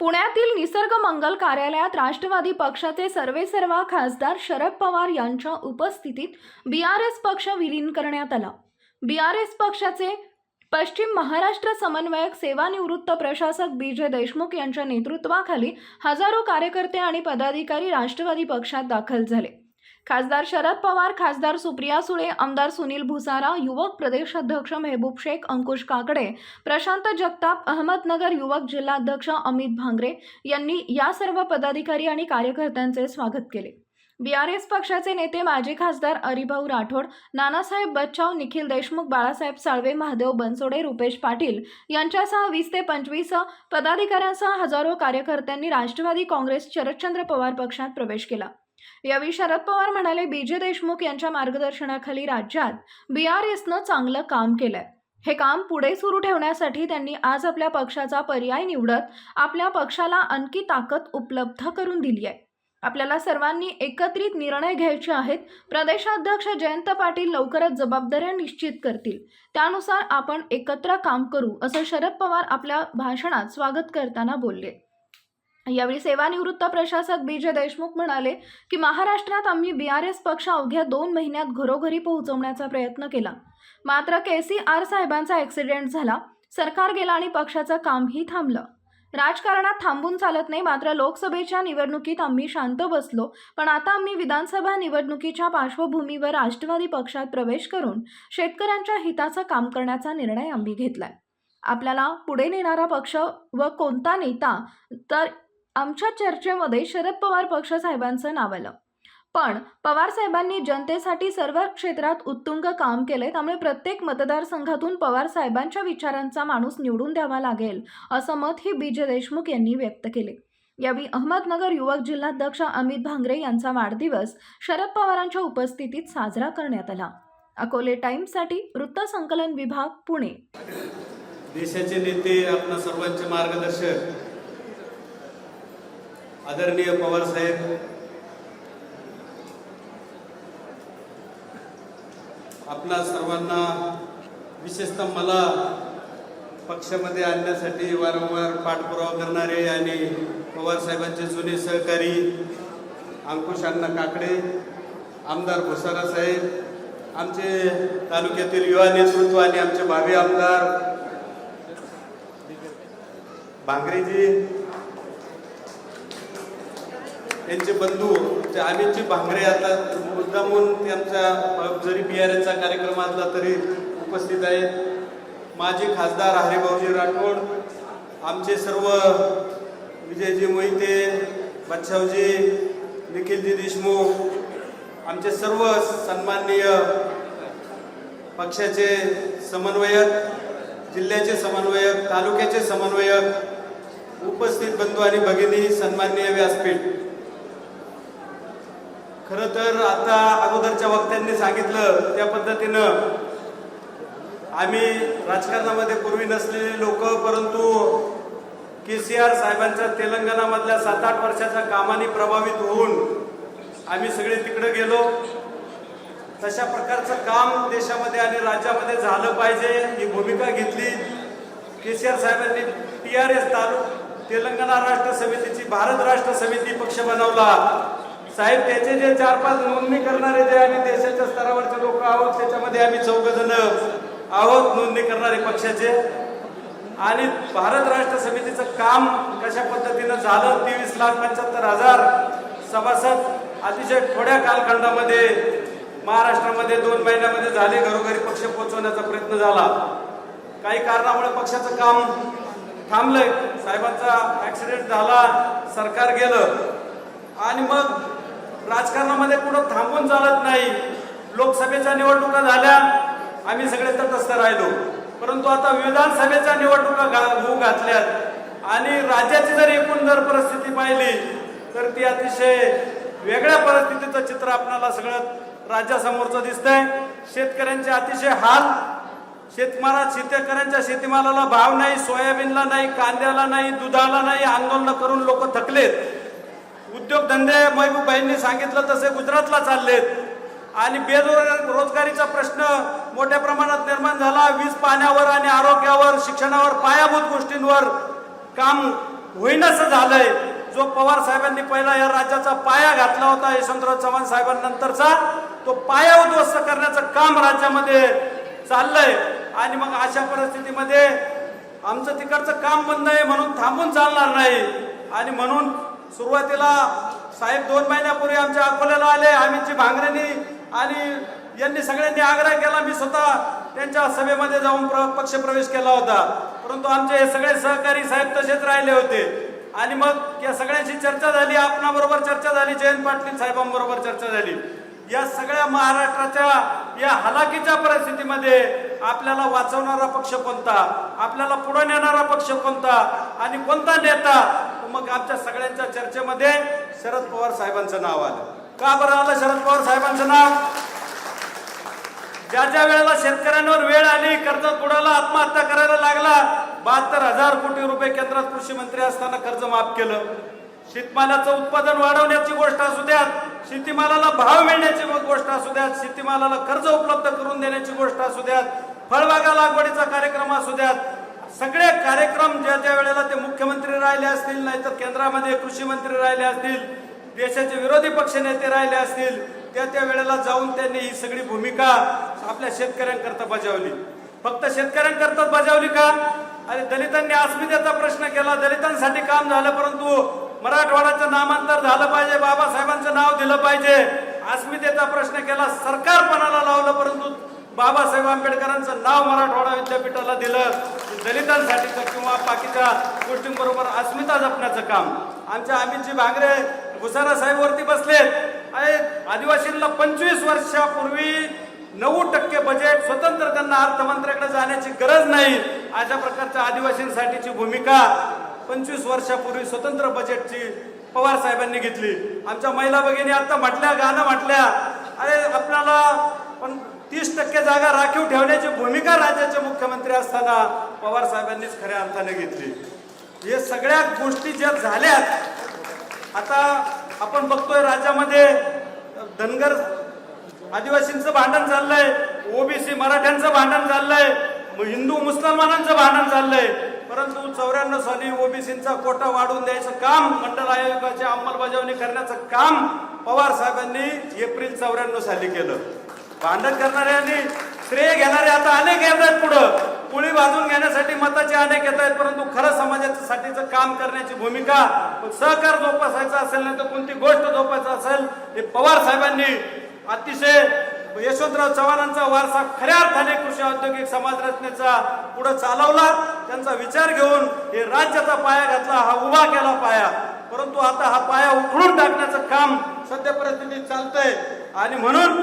पुण्यातील निसर्ग मंगल कार्यालयात राष्ट्रवादी पक्षाचे सर्वेसर्वा खासदार शरद पवार यांच्या उपस्थितीत बी आर एस पक्ष विलीन करण्यात आला. बी आर एस पक्षाचे पश्चिम महाराष्ट्र समन्वयक सेवानिवृत्त प्रशासक बी जे देशमुख यांच्या नेतृत्वाखाली हजारो कार्यकर्ते आणि पदाधिकारी राष्ट्रवादी पक्षात दाखल झाले. खासदार शरद पवार खासदार सुप्रिया सुळे आमदार सुनील भुसारा युवक प्रदेशाध्यक्ष मेहबूब शेख अंकुश काकडे प्रशांत जगताप अहमदनगर युवक जिल्हाध्यक्ष अमित भांगरे यांनी या सर्व पदाधिकारी आणि कार्यकर्त्यांचे स्वागत केले. बी आर एस पक्षाचे नेते माजी खासदार हरिभाऊ राठोड नानासाहेब बच्चाव निखिल देशमुख बाळासाहेब साळवे महादेव बनसोडे रुपेश पाटील यांच्यासह वीस ते पंचवीस पदाधिकाऱ्यांसह हजारो कार्यकर्त्यांनी राष्ट्रवादी काँग्रेस शरदचंद्र पवार पक्षात प्रवेश केला. यावेळी शरद पवार म्हणाले बीजे देशमुख यांच्या मार्गदर्शनाखाली राज्यात बी आर एसनं चांगलं काम केलंय. हे काम पुढे सुरू ठेवण्यासाठी त्यांनी आज आपल्या पक्षाचा पर्याय निवडत आपल्या पक्षाला आणखी ताकद उपलब्ध करून दिली आहे. आपल्याला सर्वांनी एकत्रित निर्णय घ्यायचे आहेत. प्रदेशाध्यक्ष जयंत पाटील लवकरच जबाबदाऱ्या निश्चित करतील. त्यानुसार आपण एकत्र काम करू असं शरद पवार आपल्या भाषणात स्वागत करताना बोलले. यावेळी सेवानिवृत्त प्रशासक बी जे देशमुख म्हणाले की महाराष्ट्रात आम्ही बी आर एस पक्ष अवघ्या दोन महिन्यात घरोघरी पोहोचवण्याचा प्रयत्न केला. मात्र के सी आर साहेबांचा ॲक्सिडेंट झाला. सरकार गेला आणि पक्षाचं कामही थांबलं. राजकारणात थांबून चालत नाही मात्र लोकसभेच्या निवडणुकीत आम्ही शांत बसलो. पण आता आम्ही विधानसभा निवडणुकीच्या पार्श्वभूमीवर राष्ट्रवादी पक्षात प्रवेश करून शेतकऱ्यांच्या हिताचं काम करण्याचा निर्णय आम्ही घेतलाय. आपल्याला पुढे नेणारा पक्ष व कोणता नेता तर आमच्या चर्चेमध्ये शरद पवार पक्ष साहेबांचं नाव आलं. पण पवार साहेबांनी जनतेसाठी सर्व क्षेत्रात उत्तुंग काम केले त्यामुळे प्रत्येक मतदारसंघातून पवार साहेबांच्या विचारांचा माणूस निवडून द्यावा लागेल असं मत ही बी. जे. देशमुख यांनी व्यक्त केले. यावेळी अहमदनगर युवक जिल्हाध्यक्ष अमित भांगरे यांचा वाढदिवस शरद पवारांच्या उपस्थितीत साजरा करण्यात आला. अकोले टाइम्ससाठी वृत्तसंकलन विभाग पुणे. देशाचे नेते आपल्या सर्वांचे मार्गदर्शक आदरणीय पवार साहेब. आपणा सर्वांना विशेषतः मला पक्षामध्ये आणण्यासाठी वारंवार पाठपुरावा करणारे आणि पवार साहेबांचे जुने सहकारी अंकुश अण्णा काकडे आमदार भुसारा साहेब आमचे तालुक्यातील युवा नेतृत्व आणि आमचे भावी आमदार भांगरेजी त्यांचे बंधू ते अमितजी भांगरे आता मुद्दामून त्यांचा जरी बिहारचा कार्यक्रम असला तरी उपस्थित आहेत. माजी खासदार हरिभाऊजी राठोड आमचे सर्व विजयजी मोहिते बच्छावजी निखिलजी देशमुख आमचे सर्व सन्माननीय पक्षाचे समन्वयक जिल्ह्याचे समन्वयक तालुक्याचे समन्वयक उपस्थित बंधू आणि भगिनी सन्माननीय व्यासपीठ. खर तर आता अगोदरच्या वक्त्यांनी सांगितलं त्या पद्धतीनं आम्ही राजकारणामध्ये पूर्वी नसलेले लोक परंतु के सी आर साहेबांच्या तेलंगणामधल्या सात आठ वर्षाच्या कामाने प्रभावित होऊन आम्ही सगळे तिकडे गेलो. तशा प्रकारचं काम देशामध्ये आणि राज्यामध्ये झालं पाहिजे ही भूमिका घेतली. के सी आर साहेबांनी टी आर एस तालुक तेलंगणा राष्ट्र समितीची भारत राष्ट्र समिती पक्ष बनवला. साहेब त्याचे जे चार पाच नोंदणी करणारे जे आम्ही देशाच्या स्तरावरचे लोक आहोत त्याच्यामध्ये आम्ही चौघ जण आहोत नोंदणी करणारे पक्षाचे. आणि भारत राष्ट्र समितीचं काम कशा पद्धतीनं झालं तेवीस लाख पंच्याहत्तर हजार सभासद अतिशय थोड्या कालखंडामध्ये महाराष्ट्रामध्ये दोन महिन्यामध्ये झाले घरोघरी पक्ष पोहोचवण्याचा प्रयत्न झाला. काही कारणामुळे पक्षाचं काम थांबलंय. साहेबांचा ऍक्सिडेंट झाला सरकार गेलं. आणि मग राजकारणामध्ये कुठं थांबून चालत नाही. लोकसभेच्या निवडणुका झाल्या आम्ही सगळे तटस्थ राहिलो. परंतु आता विधानसभेच्या निवडणुका होऊ घातल्यात. आणि राज्याची जर एकूण जर परिस्थिती पाहिली तर ती अतिशय वेगळ्या परिस्थितीचं चित्र आपल्याला सगळं राज्यासमोरचं दिसतंय. शेतकऱ्यांचे अतिशय हाल शेतमाला शेतकऱ्यांच्या शेतीमालाला भाव नाही सोयाबीनला नाही कांद्याला नाही दुधाला नाही आंदोलन करून लोक थकलेत. उद्योगधंदे महबूबाईंनी सांगितलं तसे गुजरातला चाललेत. आणि बेरोजगार रोजगारीचा प्रश्न मोठ्या प्रमाणात निर्माण झाला. वीज पाण्यावर आणि आरोग्यावर शिक्षणावर पायाभूत गोष्टींवर काम होईनासं झालंय. जो पवार साहेबांनी पहिला या राज्याचा पाया घातला होता यशवंतराव चव्हाण साहेबांनंतरचा तो पाया उद्ध्वस्त करण्याचं काम राज्यामध्ये चाललंय. आणि मग अशा परिस्थितीमध्ये आमचं तिकडचं काम बंद आहे म्हणून थांबून चालणार नाही. आणि म्हणून सुरुवातीला साहेब दोन महिन्यापूर्वी आमच्या अकोल्याला आले आम्हीची भांगरेनी आणि यांनी सगळ्यांनी आग्रह केला. मी स्वतः त्यांच्या सभेमध्ये जाऊन प्र पक्षप्रवेश केला होता. परंतु आमचे हे सगळे सहकारी साहेब तसेच राहिले होते. आणि मग या सगळ्यांशी चर्चा झाली. आपणाबरोबर चर्चा झाली. जयंत पाटील साहेबांबरोबर चर्चा झाली. या सगळ्या महाराष्ट्राच्या या हलाखीच्या परिस्थितीमध्ये आपल्याला वाचवणारा पक्ष कोणता? आपल्याला पुढे नेणारा पक्ष कोणता? आणि कोणता नेता मग आमच्या सगळ्यांच्या चर्चेमध्ये शरद पवार साहेबांचं नाव आलं. का बरं आलं शरद पवार साहेबांचं नाव? ज्या ज्या वेळेला शेतकऱ्यांवर वेळ आली कर्ज बुडाला आत्महत्या करायला लागला बहात्तर हजार कोटी रुपये केंद्रात कृषी मंत्री असताना कर्ज माफ केलं. शेतमालाचं उत्पादन वाढवण्याची गोष्ट असू द्यात शेतीमालाला भाव मिळण्याची गोष्ट असू द्यात शेतीमालाला कर्ज उपलब्ध करून देण्याची गोष्ट असू द्यात फळबागा लागवडीचा कार्यक्रम असू द्यात सगळे कार्यक्रम ज्या ज्या वेळेला ते मुख्यमंत्री राहिले असतील नाहीतर केंद्रामध्ये कृषी मंत्री राहिले असतील देशाचे विरोधी पक्ष नेते राहिले असतील त्या त्या वेळेला जाऊन त्यांनी ही सगळी भूमिका आपल्या शेतकऱ्यांकरता बजावली. फक्त शेतकऱ्यांकरता बजावली का? आणि दलितांनी अस्मितेचा प्रश्न केला दलितांसाठी काम झालं परंतु मराठवाड्याचं नामांतर झालं पाहिजे बाबासाहेबांचं नाव दिलं पाहिजे. अस्मितेचा प्रश्न केला सरकारपणाला लावलं परंतु बाबासाहेब आंबेडकरांचं नाव मराठवाडा विद्यापीठाला दिलं. दलितांसाठीचं किंवा बाकीच्या गोष्टींबरोबर अस्मिता जपण्याचं काम. आमच्या अमितजी भांगरे भुसारा साहेबवरती बसलेत आणि आदिवासींना पंचवीस वर्षापूर्वी नऊ टक्के बजेट स्वतंत्र त्यांना अर्थमंत्र्याकडे जाण्याची गरज नाही. अशा प्रकारच्या आदिवासींसाठीची भूमिका पंचवीस वर्षापूर्वी स्वतंत्र बजेटची पवार साहेबांनी घेतली. आमच्या महिला भगिनी आता म्हटल्या गाणं म्हटल्या. अरे आपल्याला पण तीस टक्के जागा राखीव ठेवण्याची भूमिका राज्याचे मुख्यमंत्री असताना पवार साहेबांनीच खऱ्या अर्थाने घेतली. हे सगळ्या गोष्टी ज्या झाल्यात आता आपण बघतोय राज्यामध्ये धनगर आदिवासींचं भांडण चाललंय ओबीसी मराठ्यांचं भांडण चाललंय हिंदू मुसलमानांचं भांडण चाललंय. परंतु चौऱ्याण्णव साली ओबीसींचा कोटा वाढवून द्यायचं काम मंडळ आयोगाची अंमलबजावणी करण्याचं काम पवार साहेबांनी एप्रिल चौऱ्याण्णव साली केलं. भांडण करणाऱ्यांनी श्रेय घेणारे आता अनेक येत आहेत पुढं. पुळी वाजून घेण्यासाठी मताचे अनेक येत आहेत परंतु खरं समाजासाठीचं काम करण्याची भूमिका सहकार जोपासायचा असेल नाही तर कोणती गोष्ट जोपायचं असेल हे पवार साहेबांनी अतिशय यशवंतराव चव्हाणांचा वारसा खऱ्या अर्थाने कृषी औद्योगिक समाज रचनेचा पुढे चालवला. त्यांचा विचार घेऊन हे राज्याचा पाया घातला हा उभा केला पाया. परंतु आता हा पाया उखडून टाकण्याचं काम सध्या परिस्थितीत चालतंय. आणि म्हणून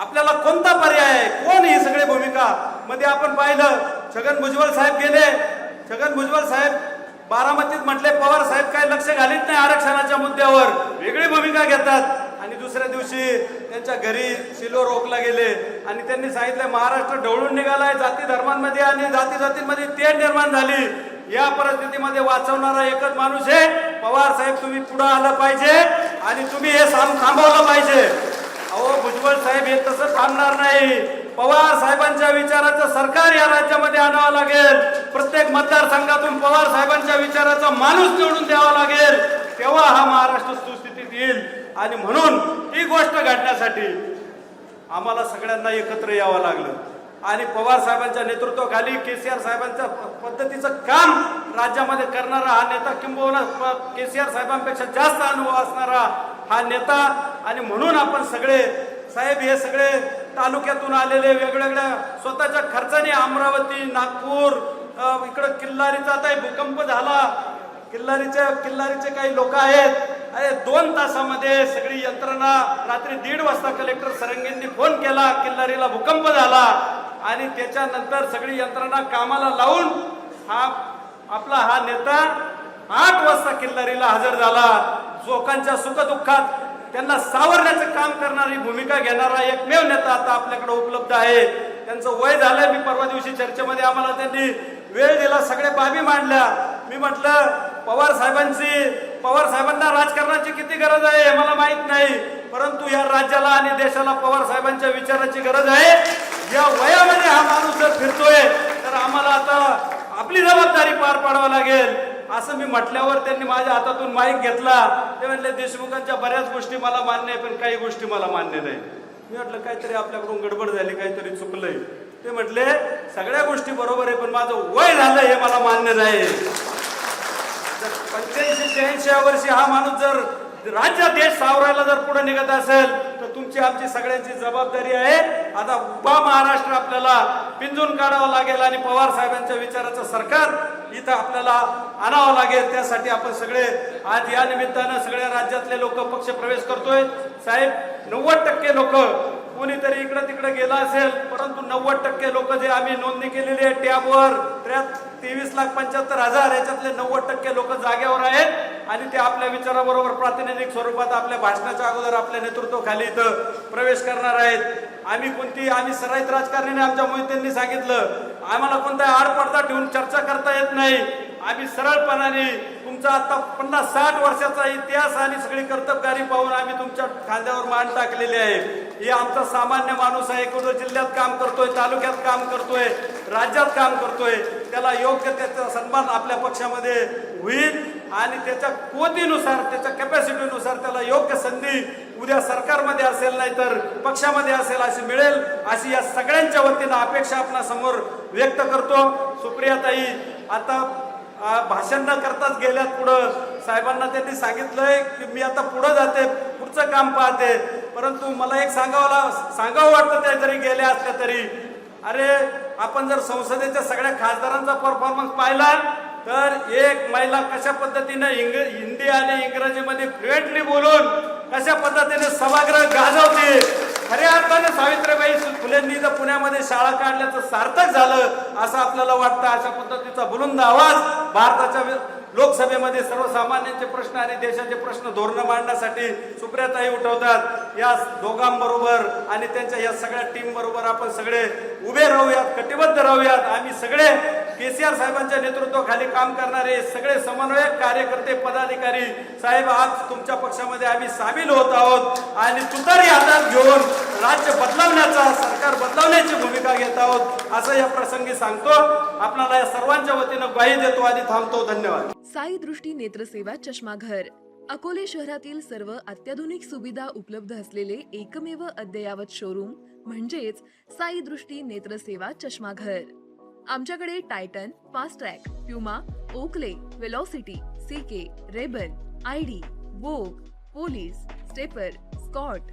आपल्याला कोणता पर्याय आहे? कोण ही सगळी भूमिका? मध्ये आपण पाहिलं छगन भुजबळ साहेब गेले. छगन भुजबळ साहेब बारामतीत म्हटले पवार साहेब काय लक्ष घालीत नाही आरक्षणाच्या मुद्द्यावर. वेगळी भूमिका घेतात. आणि दुसऱ्या दिवशी त्यांच्या घरी शिलो रोखला गेले. आणि त्यांनी सांगितलं महाराष्ट्र ढवळून निघालाय जाती धर्मांमध्ये आणि जाती जातींमध्ये तेढ निर्माण झाली. या परिस्थितीमध्ये वाचवणारा एकच माणूस आहे. पवार साहेब तुम्ही पुढे आलं पाहिजे आणि तुम्ही हे थांबवलं पाहिजे. अहो भुजबळ साहेब हे तसं थांबणार नाही. पवार साहेबांच्या विचाराचं सरकार या राज्यामध्ये आणावं लागेल. प्रत्येक मतदारसंघातून पवार साहेबांच्या विचाराचा माणूस निवडून द्यावा लागेल. तेव्हा हा महाराष्ट्र सुस्थितीत येईल. आणि म्हणून ही गोष्ट घडण्यासाठी आम्हाला सगळ्यांना एकत्र यावं लागलं. आणि पवार साहेबांच्या नेतृत्वाखाली के सी आर साहेबांच्या प- पद्धतीचं काम राज्यामध्ये करणारा हा नेता किंबहुना के सी आर साहेबांपेक्षा जास्त अनुभव असणारा हा नेता आणि म्हणून आपण सगळे साहेब हे सगळे तालुक्यातून आलेले वेगवेगळ्या स्वतःच्या खर्चाने अमरावती नागपूर इकडं किल्लारीचा आता भूकंप झाला. किल्लारीचे किल्लारीचे काही लोक आहेत. अरे दोन तासामध्ये सगळी यंत्रणा रात्री दीड वाजता कलेक्टर सरंगेंनी फोन केला किल्लारीला भूकंप झाला. आणि त्याच्यानंतर सगळी यंत्रणा कामाला लावून हा आपला हा नेता आठ वाजता किल्लारीला हजर झाला. लोकांच्या सुखदुःखात त्यांना सावरण्याचं काम करणारी भूमिका घेणारा एकमेव नेता आता आपल्याकडे उपलब्ध आहे. त्यांचं वय झालंय मी परवा दिवशी चर्चेमध्ये आम्हाला त्यांनी वेळ दिला सगळ्या बाबी मांडल्या. मी म्हटलं पवार साहेबांची पवार साहेबांना राजकारणाची किती गरज आहे हे मला माहीत नाही. परंतु या राज्याला आणि देशाला पवार साहेबांच्या विचाराची गरज आहे. या वयामध्ये हा माणूस जर फिरतोय तर आम्हाला आता आपली जबाबदारी पार पाडावं लागेल. असं मी म्हटल्यावर त्यांनी माझ्या हातातून माईक घेतला. ते म्हणले देशमुखांच्या बऱ्याच गोष्टी मला मान्य आहे पण काही गोष्टी मला मान्य नाही मी म्हटलं काहीतरी आपल्याकडून गडबड झाली काहीतरी चुकलंय. ते म्हटले सगळ्या गोष्टी बरोबर आहे पण माझं वय झालं हे मला मान्य नाही. पंच्याऐंशी शहाऐंशी वर्षी हा माणूस जर राज्य देश सावरायला जर पुढे निघत असेल तर तुमची आमची सगळ्यांची जबाबदारी आहे. आता उभा महाराष्ट्र आपल्याला पिंजून काढावं लागेल आणि पवार साहेबांच्या विचाराचं सरकार इथं आपल्याला आणावं लागेल. त्यासाठी आपण सगळे आज या निमित्तानं सगळ्या राज्यातले लोक पक्ष प्रवेश करतोय. साहेब नव्वद टक्के लोक कोणीतरी इकडं तिकडे गेला असेल परंतु नव्वद टक्के लोक जे आम्ही नोंदणी केलेली आहे टॅबवर त्यात तेवीस लाख पंच्याहत्तर हजार याच्यातले नव्वद टक्के लोक जागेवर आहेत. आणि ते आपल्या विचाराबरोबर प्रातिनिधिक स्वरूपात आपल्या भाषणाच्या अगोदर आपल्या नेतृत्वाखाली इथं प्रवेश करणार आहेत. आम्ही कोणती आम्ही सराईत राजकारणी आमच्या मोहित्यांनी सांगितलं. आम्हाला कोणता आडपडदा ठेवून चर्चा करता येत नाही. आम्ही सरळपणाने तुमचा आता पन्नास साठ वर्षाचा इतिहास आणि सगळी कर्तबगारी पाहून आम्ही तुमच्या खांद्यावर मान टाकलेली आहे. हे आमचा सामान्य माणूस आहे. कुठं जिल्ह्यात काम करतोय तालुक्यात काम करतोय राज्यात काम करतोय त्याला योग्य त्याचा सन्मान आपल्या पक्षामध्ये होईल. आणि त्याच्या कोतीनुसार त्याच्या कॅपॅसिटीनुसार त्याला योग्य संधी उद्या सरकारमध्ये असेल नाही तर पक्षामध्ये असेल अशी मिळेल अशी या सगळ्यांच्या वतीनं अपेक्षा आपल्यासमोर व्यक्त करतो. सुप्रियाताई आता भाषण न करताच गेल्यात पुढं. साहेबांना त्यांनी सांगितलंय की मी आता पुढं जाते पुढचं काम पाहते. परंतु मला एक सांगावं सांगावं वाटतं त्या जरी गेल्या असल्या तरी. अरे आपण जर संसदेच्या सगळ्या खासदारांचा परफॉर्मन्स पाहिला तर एक महिला कशा पद्धतीने इंग हिंदी आणि इंग्रजीमध्ये फ्लुएंटली बोलून कशा पद्धतीने सभागृह गाजवते? खऱ्या अर्थाने सावित्रीबाई फुलेंनी जर पुण्यामध्ये शाळा काढल्याचं सार्थक झालं असं आपल्याला वाटतं. अशा पद्धतीचा बुलंद आवाज भारताच्या लोकसभेमध्ये सर्वसामान्यांचे प्रश्न आणि देशाचे प्रश्न धोरणं मांडण्यासाठी सुप्रियाताई उठवतात. या दोघांबरोबर आणि त्यांच्या या सगळ्या टीमबरोबर आपण सगळे उभे राहूयात कटिबद्ध राहूयात. आम्ही सगळे के सी आर साहेबांच्या नेतृत्वाखाली काम करणारे सगळे समन्वयक कार्यकर्ते पदाधिकारी साहेब आज तुमच्या पक्षामध्ये आम्ही सामील होत आहोत. आणि तुतारी हातात घेऊन राज्य बदलावण्याचा सरकार बदलावण्याची भूमिका घेत आहोत असं या प्रसंगी सांगतो. आपल्याला या सर्वांच्या वतीनं ग्वाही देतो आणि थांबतो. धन्यवाद. साई दृष्टी नेत्रसेवा चष्माघर अकोले शहरातील सर्व अत्याधुनिक सुविधा उपलब्ध असलेले एकमेव अद्ययावत शोरूम म्हणजेच साई दृष्टी नेत्रसेवा चष्माघर आमच्याकडे Titan Fastrack Puma Oakley Velocity CK Rayban ID Vogue Police Stepper Scott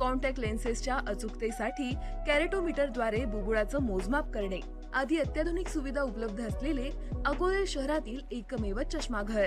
contact लेन्सेसच्या अचूकतेसाठी कॅरेटोमीटरद्वारे बुबुळाचं मोजमाप करणे. आदी अत्याधुनिक सुविधा उपलब्ध असलेले अकोले शहरातील एकमेव चष्माघर.